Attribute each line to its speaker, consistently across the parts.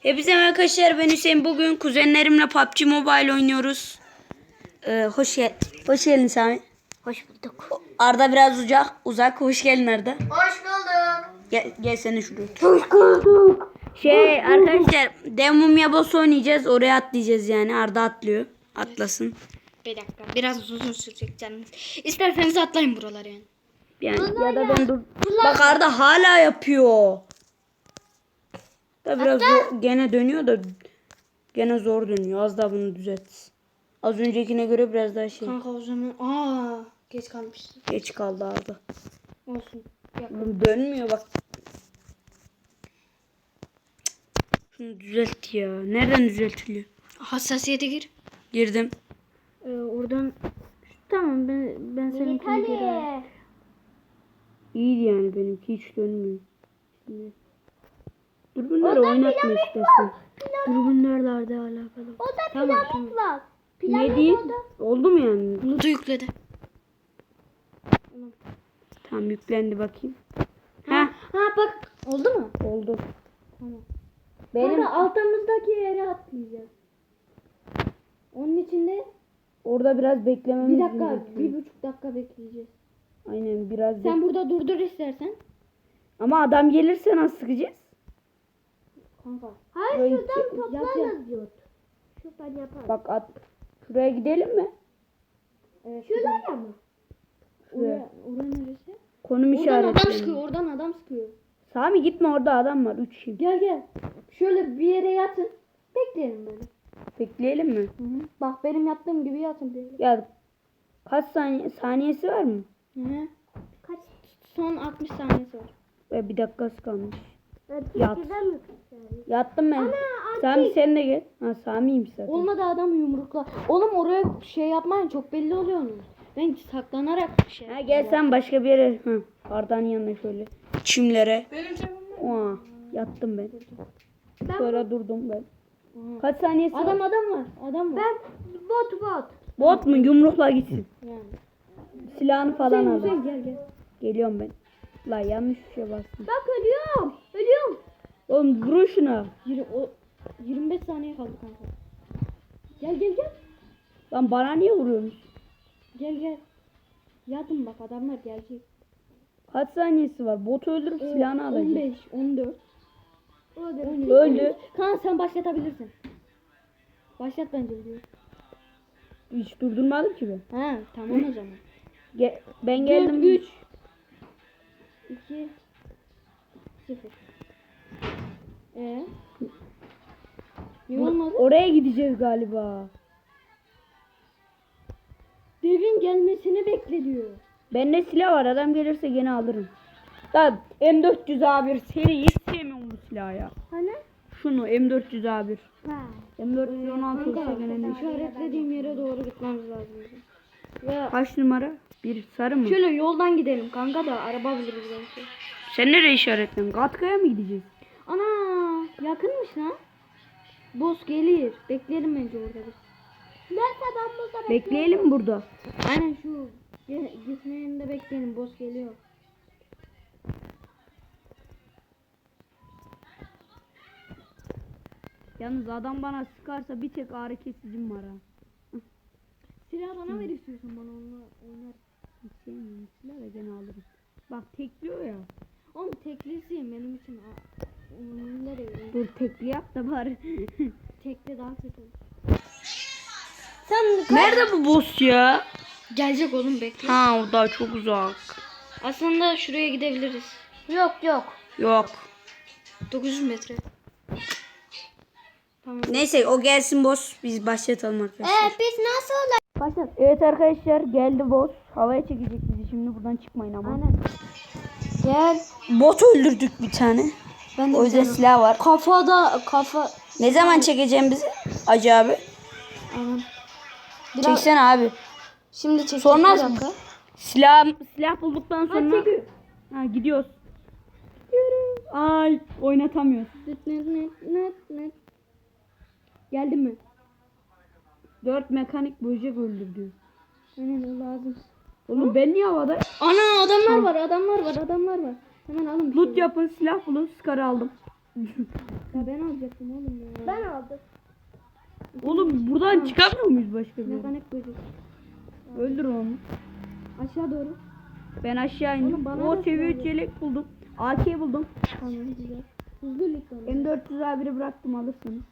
Speaker 1: Hepinize merhaba arkadaşlar ben Hüseyin. Bugün kuzenlerimle PUBG Mobile oynuyoruz. Ee, hoş gel hoş geldin Sami.
Speaker 2: Hoş bulduk.
Speaker 1: Arda biraz uzak. Uzak. Hoş geldin Arda.
Speaker 2: Hoş bulduk.
Speaker 1: Gel, gel seni şuraya. Hoş bulduk. Şey arkadaşlar Demum Yabos oynayacağız. Oraya atlayacağız yani. Arda atlıyor. Atlasın.
Speaker 2: Bir dakika biraz uzun sürecek canınız. İsterseniz atlayın buraları yani.
Speaker 1: Yani ya da ben dur. Bak Arda hala yapıyor. Da biraz zor, gene dönüyor da gene zor dönüyor. Az daha bunu düzelt. Az öncekine göre biraz daha şey.
Speaker 2: Kanka o zaman aa geç kalmışsın.
Speaker 1: Geç kaldı Arda.
Speaker 2: Olsun.
Speaker 1: Oğlum dönmüyor bak. Şunu düzelt ya. Nereden düzeltiliyor?
Speaker 2: Hassasiyete gir.
Speaker 1: Girdim.
Speaker 2: Ee, oradan tamam ben ben seninkini geri
Speaker 1: İyiydi yani benimki hiç dönmüyor. Şimdi. Dur bunları oynatma istersen.
Speaker 2: Dürbünlerle alakalı.
Speaker 3: O da
Speaker 2: Tamam,
Speaker 3: pilavlık var.
Speaker 1: Ne diyeyim? Oldu mu yani?
Speaker 2: Bunu da yükledi.
Speaker 1: Tamam yüklendi bakayım.
Speaker 2: Ha,
Speaker 1: Ha
Speaker 2: ha bak oldu mu?
Speaker 1: oldu.
Speaker 2: Tamam.
Speaker 1: Benim
Speaker 2: Kanka altımızdaki yere atlayacağız. Onun için de
Speaker 1: orada biraz beklememiz
Speaker 2: bir dakika,
Speaker 1: gerekiyor.
Speaker 2: bir buçuk dakika bekleyeceğiz.
Speaker 1: Aynen biraz bek-
Speaker 2: Sen burada durdur istersen.
Speaker 1: Ama adam gelirse nasıl sıkacağız?
Speaker 2: Kanka.
Speaker 3: Hayır
Speaker 1: Böyle
Speaker 3: şuradan
Speaker 1: şey-
Speaker 3: toplarız diyor. Şuradan yapar.
Speaker 1: Bak at. Şuraya gidelim mi?
Speaker 2: Evet.
Speaker 3: Şuraya mı?
Speaker 2: Oraya, oraya neresi?
Speaker 1: Konum
Speaker 2: Oradan adam sıkıyor, oradan adam sıkıyor.
Speaker 1: Sami gitme orada adam var. Üç kişi.
Speaker 2: Gel gel. Şöyle bir yere yatın. Bekleyelim böyle.
Speaker 1: Bekleyelim mi?
Speaker 2: Hı hı. Bak benim yattığım gibi yatın böyle.
Speaker 1: Ya kaç saniye saniyesi var mı?
Speaker 2: Hı hı.
Speaker 3: Kaç?
Speaker 2: Son 60 saniyesi var.
Speaker 1: Ve bir dakikası kalmış. Yat. Yattım ben. Sami sen de gel. Ha Sami'ymiş zaten.
Speaker 2: Olmadı adam yumrukla. Oğlum oraya şey yapmayın çok belli oluyorsunuz. Ben saklanarak şey
Speaker 1: Ha gel sen başka bir yere. Ha, Arda'nın yanına şöyle. Çimlere.
Speaker 2: Benim
Speaker 1: Oha, yattım ben.
Speaker 3: Ben-
Speaker 1: Şöyle durdum ben.
Speaker 2: Aha.
Speaker 1: Kaç saniyesi var?
Speaker 2: Adam adam var. Adam var.
Speaker 3: Ben bot bot.
Speaker 1: Bot mu? Yumrukla gitsin.
Speaker 2: Yani.
Speaker 1: Silahını falan al.
Speaker 2: Gel gel.
Speaker 1: Geliyorum ben. La yanlış bir şey bastım.
Speaker 3: Bak ölüyorum. Ölüyorum.
Speaker 1: Oğlum vurun şuna.
Speaker 2: Yirmi, o, 25 saniye kaldı kanka. Gel gel gel.
Speaker 1: Lan bana niye vuruyorsunuz?
Speaker 2: Gel gel. Yatın bak adamlar gelecek.
Speaker 1: Kaç saniyesi var? Botu öldürüp silahını alacak.
Speaker 2: 15, 14.
Speaker 3: Öldüm.
Speaker 1: Öldü.
Speaker 2: Kaan sen başlatabilirsin. Başlat bence diyor.
Speaker 1: Hiç durdurmadım ki ben.
Speaker 2: Ha tamam o zaman.
Speaker 1: Ge- ben
Speaker 2: 4,
Speaker 1: geldim.
Speaker 2: 3, 2, 0. Ee? Niye olmadı?
Speaker 1: Oraya gideceğiz galiba.
Speaker 2: Devin gelmesini bekle diyor.
Speaker 1: Bende silah var. Adam gelirse gene alırım. Da M400A1 seri hiç sevmiyorum bu silahı ya.
Speaker 3: Hani?
Speaker 1: Şunu M400A1.
Speaker 3: Ha.
Speaker 1: M416 olsa gene ne?
Speaker 2: İşaretlediğim yere doğru gitmemiz lazım. Ya
Speaker 1: Kaç numara? Bir sarı mı?
Speaker 2: şöyle yoldan gidelim kanka da araba buluruz belki.
Speaker 1: Sen nereye işaretledin? Katkaya mı gideceğiz?
Speaker 2: Ana yakınmış lan. Boss gelir. Bekleyelim bence orada biz.
Speaker 3: Neyse ben burada
Speaker 1: Bekleyelim burada.
Speaker 2: Aynen şu gitme yerinde bekleyelim. Boss geliyor.
Speaker 1: Yalnız adam bana sıkarsa bir tek ağrı kesicim var ha.
Speaker 2: Silah bana ver istiyorsun bana onunla oynar.
Speaker 1: Hiç sevmiyorum silah da gene alırım. Bak tekliyor ya.
Speaker 2: Oğlum teklisiyim benim için. Vereyim?
Speaker 1: Dur tekli yap da bari.
Speaker 2: Tekli daha kötü.
Speaker 1: Nerede bu boss ya?
Speaker 2: Gelecek oğlum bekle.
Speaker 1: Ha o daha çok uzak.
Speaker 2: Aslında şuraya gidebiliriz.
Speaker 3: Yok yok.
Speaker 1: Yok.
Speaker 2: 900 metre. Tamam.
Speaker 1: Neyse o gelsin boss. Biz başlatalım arkadaşlar.
Speaker 3: Ee, biz nasıl olay?
Speaker 2: Başlat.
Speaker 1: Evet arkadaşlar geldi boss. Havaya çekecek bizi şimdi buradan çıkmayın ama.
Speaker 2: Aynen. Gel.
Speaker 1: Bot öldürdük bir tane.
Speaker 2: Ben de
Speaker 1: O yüzden silah var.
Speaker 2: kafada kafa.
Speaker 1: Ne zaman çekeceğim bizi? Acı abi.
Speaker 2: Aynen. Biraz,
Speaker 1: Çeksene abi.
Speaker 2: Şimdi çek.
Speaker 1: Sonra-. Silah silah bulduktan sonra
Speaker 2: çekiyor.
Speaker 1: ha, gidiyoruz. Ay oynatamıyoruz.
Speaker 2: Geldin mi?
Speaker 1: Dört mekanik böcek öldürdü.
Speaker 2: O lazım.
Speaker 1: Oğlum ben niye havada?
Speaker 2: Ana adamlar var adamlar var adamlar var. Hemen alın bir
Speaker 1: Loot
Speaker 2: şey.
Speaker 1: yapın silah bulun. Scar'ı aldım.
Speaker 2: Ya ben alacaktım oğlum ya.
Speaker 3: Ben aldım.
Speaker 1: Oğlum buradan çıkamıyor muyuz başka bir yere?
Speaker 2: Mekanik böcek.
Speaker 1: Öldür onu.
Speaker 2: Aşağı doğru.
Speaker 1: Ben aşağı indim.
Speaker 2: Oğlum bana
Speaker 1: o seviye
Speaker 2: söyle.
Speaker 1: çelik buldum. AK buldum.
Speaker 2: Tamam güzel. Hızlı lütfen.
Speaker 1: M400 A1'i bıraktım alırsınız.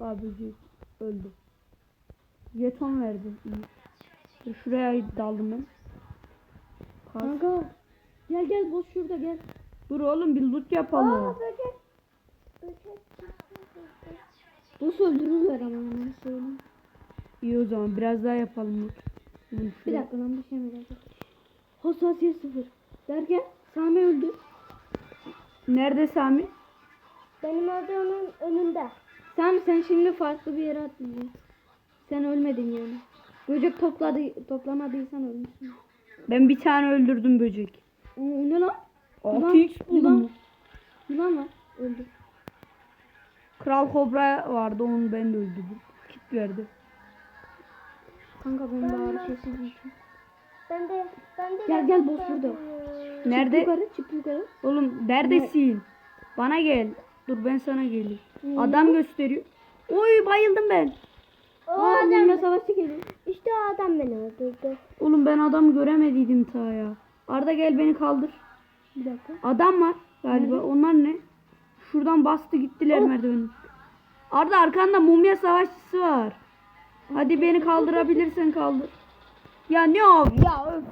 Speaker 1: Abi öldü. Jeton verdi. Şuraya daldım ben.
Speaker 2: Kanka. Gel gel boş şurada gel.
Speaker 1: Dur oğlum bir loot yapalım.
Speaker 3: Böcek. Böcek.
Speaker 2: Boş öldürürler ama onu söyleyeyim.
Speaker 1: İyi o zaman biraz daha yapalım loot.
Speaker 2: Bir
Speaker 1: şuraya.
Speaker 2: dakika lan bir şey mi geldi? Hassasiyet sıfır. Derken Sami öldü.
Speaker 1: Nerede Sami?
Speaker 3: Benim olduğumun önünde.
Speaker 2: Sami sen şimdi farklı bir yere atlayacaksın. Sen ölmedin yani. Böcek topladı, toplamadıysan ölmüşsün.
Speaker 1: Ben bir tane öldürdüm böcek.
Speaker 2: O, o ne lan?
Speaker 1: 6x buldum.
Speaker 2: Yılan. Var. Öldü.
Speaker 1: Kral kobra vardı onu ben de öldürdüm. Kit verdi.
Speaker 2: Kanka ben de ağrı kesici için.
Speaker 3: Ben de ben de
Speaker 2: Gel gel boş şurada. Çık
Speaker 1: Nerede?
Speaker 2: yukarı çık yukarı.
Speaker 1: Oğlum neredesin? Bana gel. Dur ben sana geleyim. Adam gösteriyor. Oy bayıldım ben.
Speaker 3: O
Speaker 2: Aa
Speaker 3: adam.
Speaker 2: savaşçı geliyor.
Speaker 3: İşte o adam beni öldürdü.
Speaker 1: Oğlum ben adamı göremediydim ta ya. Arda gel beni kaldır.
Speaker 2: Bir dakika.
Speaker 1: Adam var galiba. Onlar ne? Şuradan bastı gittiler merdiveni. Arda arkanda mumya savaşçısı var. Hadi beni kaldırabilirsen kaldır. Ya ne o? Ya öf.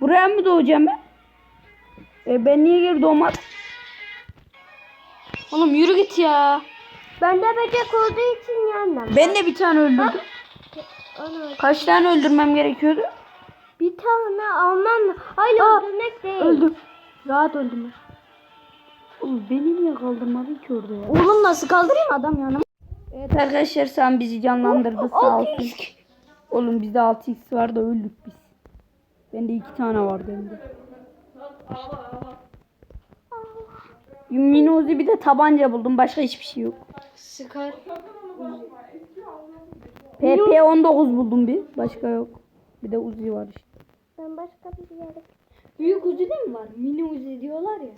Speaker 1: Buraya mı doğacağım ben? E ben niye geri doğmadım? Oğlum yürü git ya.
Speaker 3: Ben de böcek olduğu için yandım.
Speaker 1: Ben de bir tane öldürdüm.
Speaker 3: Onu
Speaker 1: Kaç tane öldürmem gerekiyordu?
Speaker 3: bir tane almam. Hayır
Speaker 2: Aa,
Speaker 3: öldürmek değil.
Speaker 1: Öldüm. Rahat öldüm ben. Oğlum beni niye kaldırmadın ki orada ya?
Speaker 2: Oğlum nasıl kaldırayım adam yanıma?
Speaker 1: Evet arkadaşlar sen bizi canlandırdı sağ olsun. Oğlum bizde 6x var da öldük biz. Bende iki tane vardı hem de. Minozi bir de tabanca buldum. Başka hiçbir şey yok.
Speaker 2: Sıkar.
Speaker 1: PP19 buldum bir. Başka yok. Bir de Uzi var işte.
Speaker 3: Ben başka bir yere.
Speaker 2: Büyük uzi de mi var? Mini uzi diyorlar ya.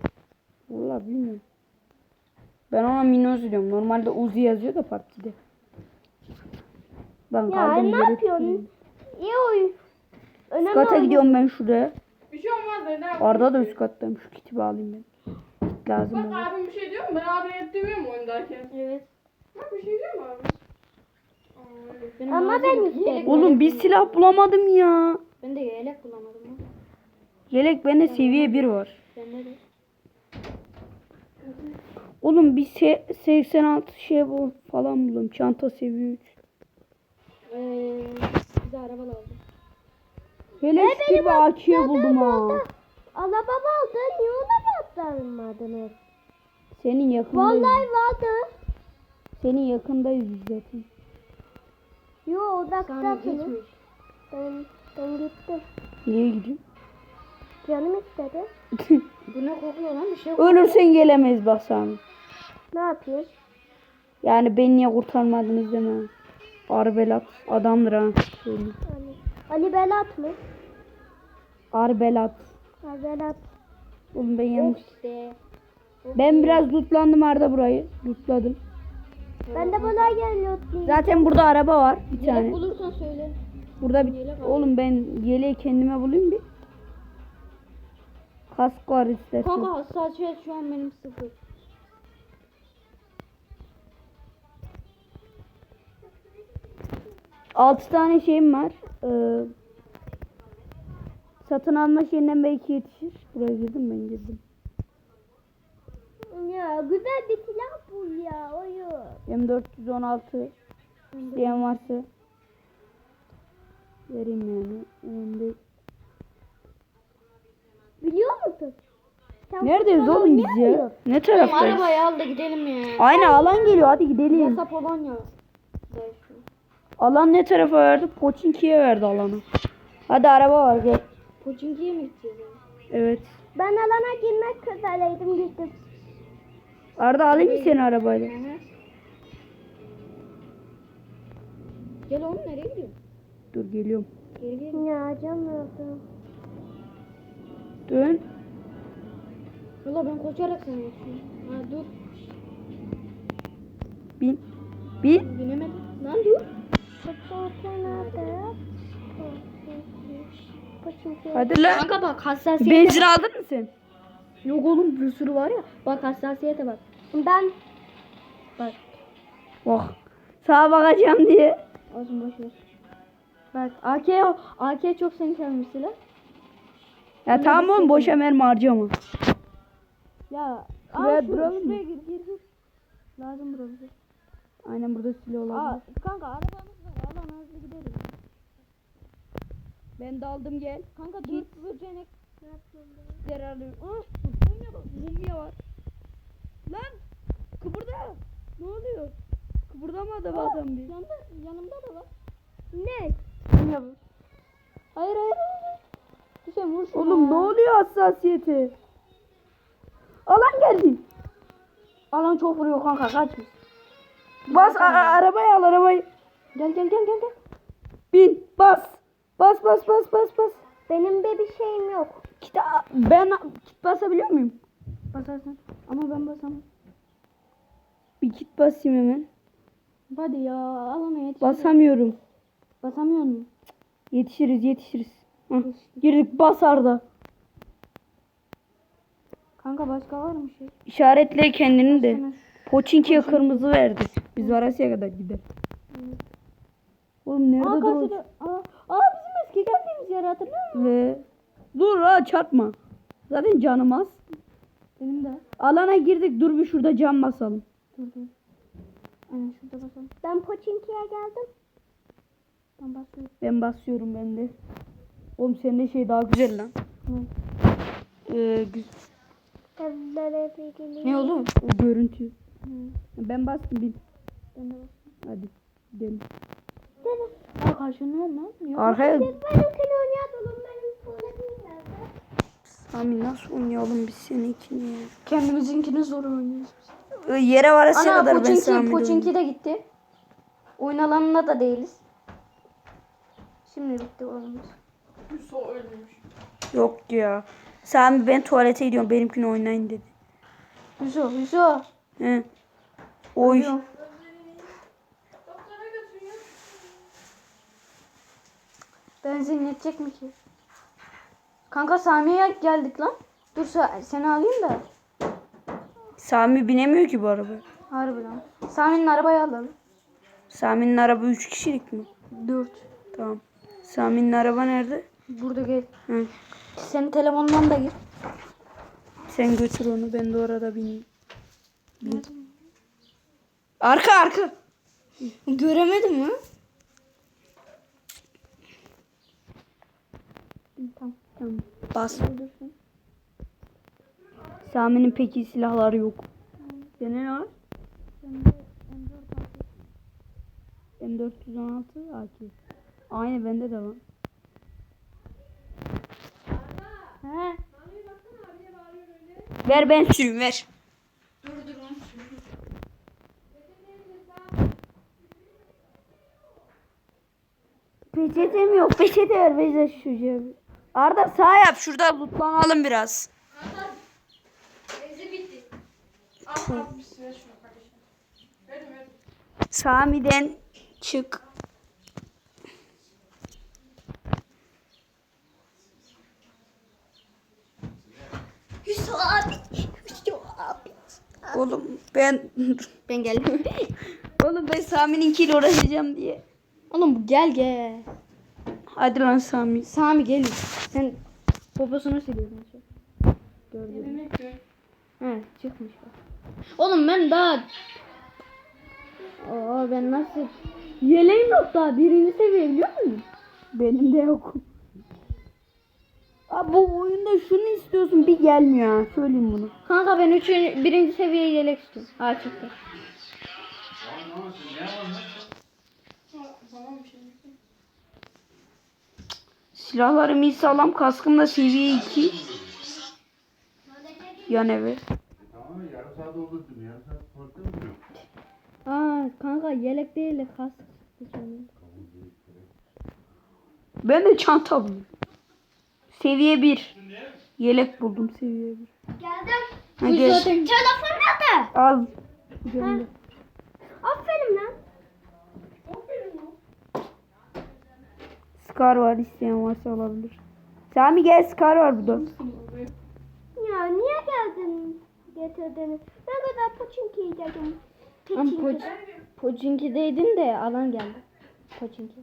Speaker 1: Vallahi bilmiyorum. Ben ona Minozi diyorum. Normalde Uzi yazıyor da partide. Ben
Speaker 3: Ya ne yapıyorsun? İyi oyun. Önemli
Speaker 1: Üst kata
Speaker 3: olan-
Speaker 1: gidiyorum ben şuraya.
Speaker 4: Bir şey olmaz ne
Speaker 1: Arda da üst kattayım. Şu kiti bir alayım ben. Kit lazım
Speaker 4: Bak
Speaker 1: bana.
Speaker 4: abim bir şey diyor mu? Ben abiye hep demiyorum oyundayken.
Speaker 2: Evet.
Speaker 4: Bak bir şey diyor mu abi?
Speaker 2: Benim
Speaker 3: Ama ben.
Speaker 2: Yelek,
Speaker 1: Oğlum bir silah bulamadım ya.
Speaker 2: Ben de yelek bulamadım. lan.
Speaker 1: Yelek bende seviye 1 var.
Speaker 2: Bende de.
Speaker 1: Oğlum bir se- 86 şey bu falan buldum. Çanta seviye 3.
Speaker 2: Ee, bize araba lazım.
Speaker 1: Hele şükür bir AK buldum ha.
Speaker 3: Araba vardı. Niye ona atlamadınız?
Speaker 1: Senin yakındayız.
Speaker 3: Vallahi vardı.
Speaker 1: Senin yakındayız biz zaten.
Speaker 3: Yo
Speaker 2: geçmiş.
Speaker 3: Ben, ben gittim.
Speaker 1: Niye gidiyorsun?
Speaker 3: Canım istedi.
Speaker 2: Bu ne kokuyor lan bir şey yok.
Speaker 1: Ölürsen gelemeyiz bak Sami.
Speaker 3: Ne yapayım?
Speaker 1: Yani beni niye kurtarmadınız deme. Arbelat adamdır ha.
Speaker 3: Ali, Ali Belat mı?
Speaker 1: Arbelat.
Speaker 3: Ha, Belat.
Speaker 1: Oğlum ben yanlış.
Speaker 2: İşte.
Speaker 1: Ben biraz lootlandım Arda burayı. Lootladım.
Speaker 3: Ben de buna geliyor.
Speaker 1: Zaten burada araba var bir
Speaker 2: Yelek
Speaker 1: tane.
Speaker 2: bulursan söyle.
Speaker 1: Burada bir oğlum ben yeleği kendime bulayım bir. Kask var istersen.
Speaker 2: Kanka hassasiyet şu an benim sıfır.
Speaker 1: Altı tane şeyim var. Ee, satın alma şeyinden belki yetişir. Buraya girdim ben girdim.
Speaker 3: Ya güzel bir silah bul ya oyun.
Speaker 1: M416 isteyen varsa vereyim yani. Değil.
Speaker 3: Biliyor musun? Sen
Speaker 1: Neredeyiz oğlum biz ya? Ne taraftayız?
Speaker 2: arabayı al da gidelim ya.
Speaker 1: Aynen alan geliyor hadi gidelim.
Speaker 2: Yasa Polonya.
Speaker 1: Alan ne tarafa verdi? Poçinki'ye verdi alanı. Hadi araba var gel.
Speaker 2: Pochinki'ye mi gideceğiz?
Speaker 1: Evet.
Speaker 3: Ben alana girmek üzereydim gittim.
Speaker 1: Arda alayım mı seni arabayla?
Speaker 2: Gel oğlum nereye gidiyorsun?
Speaker 1: Dur geliyorum.
Speaker 2: Geri gel.
Speaker 3: Ya canım.
Speaker 1: Dön.
Speaker 2: Valla ben koşarak sana yetişiyorum. Ha dur.
Speaker 1: Bin. Bin.
Speaker 2: Binemedim. Lan dur.
Speaker 1: Hadi lan.
Speaker 2: Kanka bak hassasiyete
Speaker 1: Benzin aldın mı sen?
Speaker 2: Yok oğlum bir sürü var ya. Bak hassasiyete bak.
Speaker 3: Ben
Speaker 2: Bak.
Speaker 1: Oh. Sağa bakacağım diye.
Speaker 2: Olsun boş ver. Bak AK AK çok seni sevmiş silah.
Speaker 1: Ya tamam oğlum boşa mermi harcama.
Speaker 2: Ya
Speaker 1: Şuraya
Speaker 2: aa, şu-
Speaker 1: duralım mı?
Speaker 2: şuraya gir gir gir. Lazım burası.
Speaker 1: Aynen burada silah olabilir.
Speaker 2: Aa kanka arabamız var. Alan hızlı gideriz.
Speaker 1: Ben de aldım gel.
Speaker 2: Kanka dur böcenek.
Speaker 1: Zararlı. Aa, mumya bak. Mumya var. Lan. Kıpırda. Ne oluyor? Kıpırdamadı bu adam bir.
Speaker 2: Yanında, yanımda da var.
Speaker 3: ne?
Speaker 2: Mumya bu. Hayır hayır şey vur şuna.
Speaker 1: Oğlum ne oluyor hassasiyeti? Alan geldi.
Speaker 2: Alan çok vuruyor kanka kaçmış.
Speaker 1: Bas a- a- al arabayı.
Speaker 2: Gel gel gel gel gel.
Speaker 1: Bin bas. Bas bas bas bas bas.
Speaker 3: Benim de bir şeyim yok.
Speaker 1: Kit ben kit basabiliyor muyum?
Speaker 2: Basarsın. Ama ben basamam.
Speaker 1: Bir kit basayım hemen.
Speaker 2: Hadi ya alana yetiş.
Speaker 1: Basamıyorum.
Speaker 2: Basamıyor musun?
Speaker 1: Yetişiriz yetişiriz. Hah, girdik bas Arda.
Speaker 2: Kanka başka var mı şey?
Speaker 1: İşaretle kendini de. Poçinki'ye kırmızı verdi. Biz Varasya'ya kadar gidelim. Oğlum nerede
Speaker 2: Aa
Speaker 1: dur?
Speaker 2: Aa, hatırlıyor musun?
Speaker 1: Ve dur ha çarpma. Zaten canım az.
Speaker 2: Benim de.
Speaker 1: Alana girdik dur bir şurada cam basalım.
Speaker 2: Dur dur. Aynen şurada basalım.
Speaker 3: Ben Poçinki'ye geldim.
Speaker 2: Ben basıyorum.
Speaker 1: Ben basıyorum ben de. Oğlum sende şey daha güzel lan.
Speaker 2: Ne?
Speaker 1: Ee, gü-
Speaker 3: Evlere bir gelin.
Speaker 2: Ne oğlum?
Speaker 1: o görüntü.
Speaker 2: Hı.
Speaker 1: Ben bastım bin.
Speaker 2: Ben de basıyorum.
Speaker 1: Hadi gidelim.
Speaker 2: Aa ne lan? Yok.
Speaker 1: Arkaya
Speaker 3: oynayalım. Benim nerede?
Speaker 1: Sami nasıl oynayalım biz seninkini ya?
Speaker 2: Kendimizinkini zor oynuyoruz.
Speaker 1: Ee, yere varasıya kadar ben
Speaker 2: Poçinki,
Speaker 1: Sami'yle
Speaker 2: Poçinki de gitti. Oyun alanında da değiliz. Şimdi bitti oyunumuz.
Speaker 4: Hüso ölmüş.
Speaker 1: Yok ya. Sami ben tuvalete gidiyorum benimkini oynayın dedi.
Speaker 2: Hüso, Hüso.
Speaker 1: He. Oy.
Speaker 2: Uyuyor. Benzin yetecek mi ki? Kanka Sami'ye geldik lan. Dur seni alayım da.
Speaker 1: Sami binemiyor ki bu arabaya.
Speaker 2: Harbi lan. Sami'nin arabayı alalım.
Speaker 1: Sami'nin araba 3 kişilik mi?
Speaker 2: Dört.
Speaker 1: Tamam. Sami'nin araba nerede?
Speaker 2: Burada gel.
Speaker 1: Hı.
Speaker 2: Senin telefonundan da gir.
Speaker 1: Sen götür onu ben de orada bineyim. Bin. Arka arka.
Speaker 2: Göremedim mi? Tamam.
Speaker 1: Tamam. Bas. Sami'nin peki silahları yok. Senin ne var? M416 AK. Aynı bende de var.
Speaker 2: He.
Speaker 1: Ver ben süreyim ver. Peçete mi yok? Peçete ver Beyza şuraya. Arda sağ yap şurada lootlanalım biraz.
Speaker 4: Bitti. Al al kardeşim. Verin verin.
Speaker 1: Sami'den çık.
Speaker 3: Hüso abi. Hüso abi.
Speaker 1: Oğlum ben
Speaker 2: Ben geldim.
Speaker 1: Oğlum ben Sami'ninkiyle uğraşacağım diye.
Speaker 2: Oğlum gel gel.
Speaker 1: Hadi lan Sami.
Speaker 2: Sami gel. Sen poposunu siliyorsun. Gördüm. He çıkmış bak. Oğlum ben daha... Oo ben nasıl... Yeleğim yok daha. Birinci seviye biliyor musun?
Speaker 1: Benim de yok. Abi bu oyunda şunu istiyorsun bir gelmiyor ha. Söyleyeyim bunu.
Speaker 2: Kanka ben üçün, birinci seviye yelek istiyorum. Ha çıktı.
Speaker 4: Ha, Tamam bir şey. yok.
Speaker 1: Silahlarım iyi sağlam. Kaskım da seviye 2. Yan eve.
Speaker 5: Tamam yarım saat oldu dün. Yarım saat tuvalette mi duruyor?
Speaker 2: Aa kanka yelek değil de kask.
Speaker 1: Ben de çanta buldum. Seviye 1. Yelek buldum seviye 1.
Speaker 3: Geldim.
Speaker 1: Ha, gel.
Speaker 2: zaten
Speaker 3: Telefon nerede?
Speaker 1: Al. Gönder.
Speaker 3: Aferin lan.
Speaker 1: Scar var isteyen varsa alabilir. Sami gel Scar var burada.
Speaker 3: Ya niye geldin? Getirdin. Ben kadar poçinki dedim.
Speaker 2: Ama poç, Poçinki'deydin de alan geldi. Poçinki.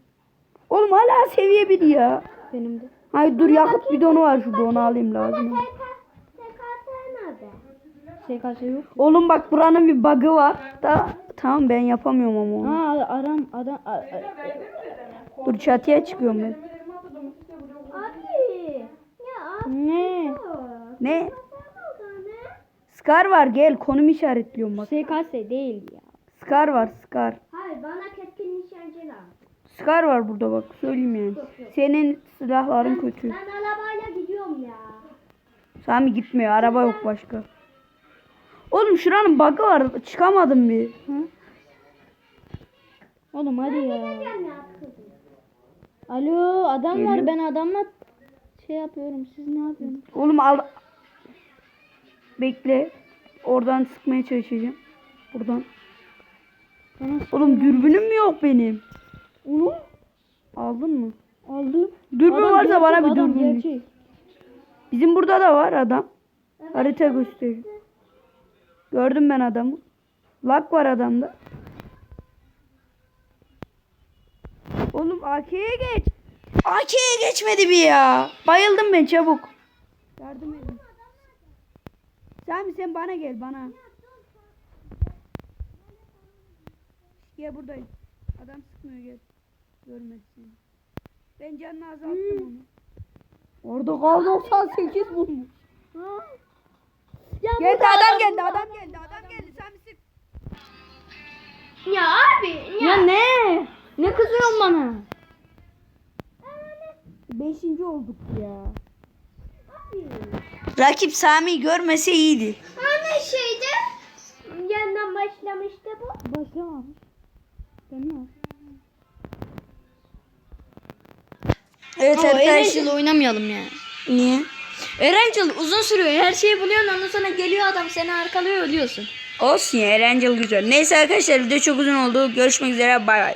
Speaker 1: Oğlum hala seviye bir ya.
Speaker 2: Benim de.
Speaker 1: Hayır dur yakıt bidonu var şurada onu alayım lazım.
Speaker 3: TKT nerede?
Speaker 2: SKS yok.
Speaker 1: Oğlum bak buranın bir bug'ı var. Da tamam ben yapamıyorum ama onu.
Speaker 2: Aa aram adam a- a-
Speaker 1: Dur çatıya çıkıyorum ben.
Speaker 3: Abi. Ya
Speaker 2: ne?
Speaker 1: Ne? Scar var gel konum işaretliyorum bak.
Speaker 2: SKS değil ya.
Speaker 1: Scar var Scar.
Speaker 3: Hayır bana keskin nişancı lazım.
Speaker 1: Scar var burada bak söyleyeyim yani. Senin silahların kötü.
Speaker 3: Ben arabayla gidiyorum ya.
Speaker 1: Sami gitmiyor araba yok başka. Oğlum şuranın bug'ı var çıkamadım bir.
Speaker 2: Oğlum hadi ya.
Speaker 3: Gel ya kızım.
Speaker 2: Alo adam
Speaker 1: Geliyor.
Speaker 2: var ben adamla şey yapıyorum siz ne yapıyorsunuz?
Speaker 1: Oğlum al. Bekle. Oradan sıkmaya çalışacağım. Buradan.
Speaker 2: Bana
Speaker 1: Oğlum dürbünüm mü yok benim?
Speaker 2: onu
Speaker 1: Aldın mı?
Speaker 2: aldım.
Speaker 1: Dürbün
Speaker 2: Adam
Speaker 1: varsa
Speaker 2: gerçek,
Speaker 1: bana bir dürbün.
Speaker 2: gerçek.
Speaker 1: Bizim burada da var adam. Harita gösteriyor. Gördüm ben adamı. Lak var adamda. Oğlum AK'ye geç. AK'ye geçmedi bir ya. Bayıldım ben çabuk. Yardım edin. Sami sen bana gel bana. Gel buradayım. Adam sıkmıyor gel. Görmedi seni. Ben canını azalttım onu. Orada kal 98 bulmuş. Geldi adam geldi adam geldi adam geldi Sami sık.
Speaker 3: Ya abi.
Speaker 2: Ya ne? Ne kızıyorsun bana?
Speaker 1: Beşinci olduk ya. Rakip Sami görmese iyiydi.
Speaker 3: Hani şeydi? Yandan başlamıştı bu.
Speaker 2: Başlamamış. Yapayım?
Speaker 1: Evet
Speaker 6: Ama
Speaker 1: arkadaşlar.
Speaker 6: Erencil oynamayalım ya.
Speaker 1: Niye?
Speaker 6: Erencil uzun sürüyor. Her şeyi buluyorsun ondan sonra geliyor adam seni arkalıyor ölüyorsun.
Speaker 1: Olsun ya eğlenceli güzel. Neyse arkadaşlar video çok uzun oldu. Görüşmek üzere bay bay.